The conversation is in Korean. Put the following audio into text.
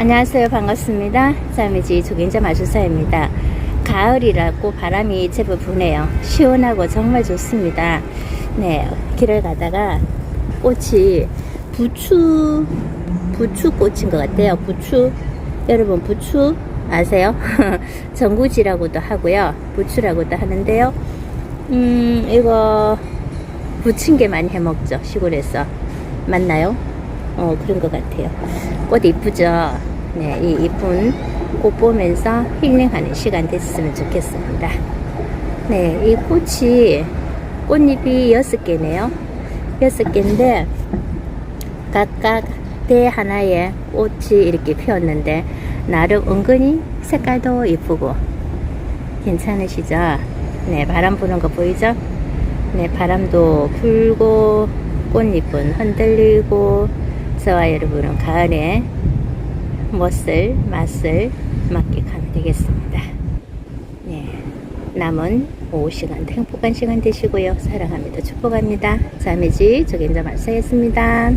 안녕하세요. 반갑습니다. 자미지 조గిం자 마술사입니다. 가을이라고 바람이 제법 부네요. 시원하고 정말 좋습니다. 네, 길을 가다가 꽃이 부추, 부추 꽃인 것 같아요. 부추. 여러분, 부추 아세요? 전구지라고도 하고요. 부추라고도 하는데요. 음, 이거 부침개 많이 해 먹죠. 시골에서. 맞나요? 어, 그런 것 같아요. 꽃 이쁘죠? 네, 이 이쁜 꽃 보면서 힐링하는 시간 됐으면 좋겠습니다. 네, 이 꽃이, 꽃잎이 여섯 개네요. 여섯 개인데, 각각 대 하나에 꽃이 이렇게 피었는데, 나름 은근히 색깔도 이쁘고, 괜찮으시죠? 네, 바람 부는 거 보이죠? 네, 바람도 불고, 꽃잎은 흔들리고, 저와 여러분은 가을에 멋을, 맛을 만끽하면 되겠습니다. 네, 남은 오후 시간 행복한 시간 되시고요. 사랑합니다. 축복합니다. 자매지 조గిం자 말사였습니다.